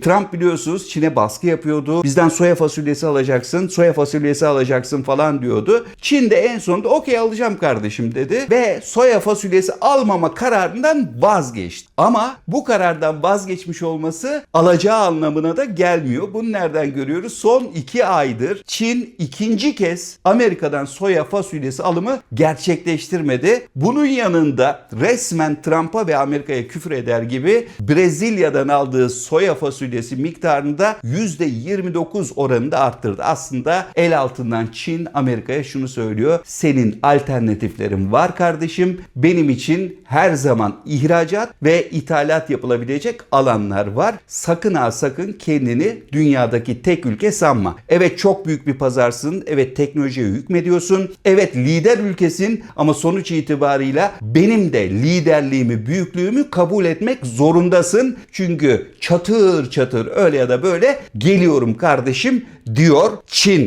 Trump biliyorsunuz Çin'e baskı yapıyordu. Bizden soya fasulyesi alacaksın, soya fasulyesi alacaksın falan diyordu. Çin de en sonunda okey alacağım kardeşim dedi ve soya fasulyesi almama kararından vazgeçti. Ama bu karardan vazgeçmiş olması alacağı anlamına da gelmiyor. Bunu nereden görüyoruz? Son iki aydır Çin ikinci kez Amerika'dan soya fasulyesi alımı gerçekleştirmedi. Bunun yanında resmen Trump'a ve Amerika'ya küfür eder gibi Brezilya'dan aldığı soya fasulyesi miktarını da %29 oranında arttırdı. Aslında el altından Çin Amerika'ya şunu söylüyor. Senin alternatiflerin var kardeşim. Benim için her zaman ihracat ve ithalat yapılabilecek alanlar var. Sakın ha sakın kendini dünyadaki tek ülke sanma. Evet çok büyük bir pazarsın. Evet teknolojiye hükmediyorsun. Evet lider ülkesin ama sonuç itibarıyla benim de liderliğimi, büyüklüğümü kabul etmek zorundasın. Çünkü çatır çatır öyle ya da böyle geliyorum kardeşim diyor Çin.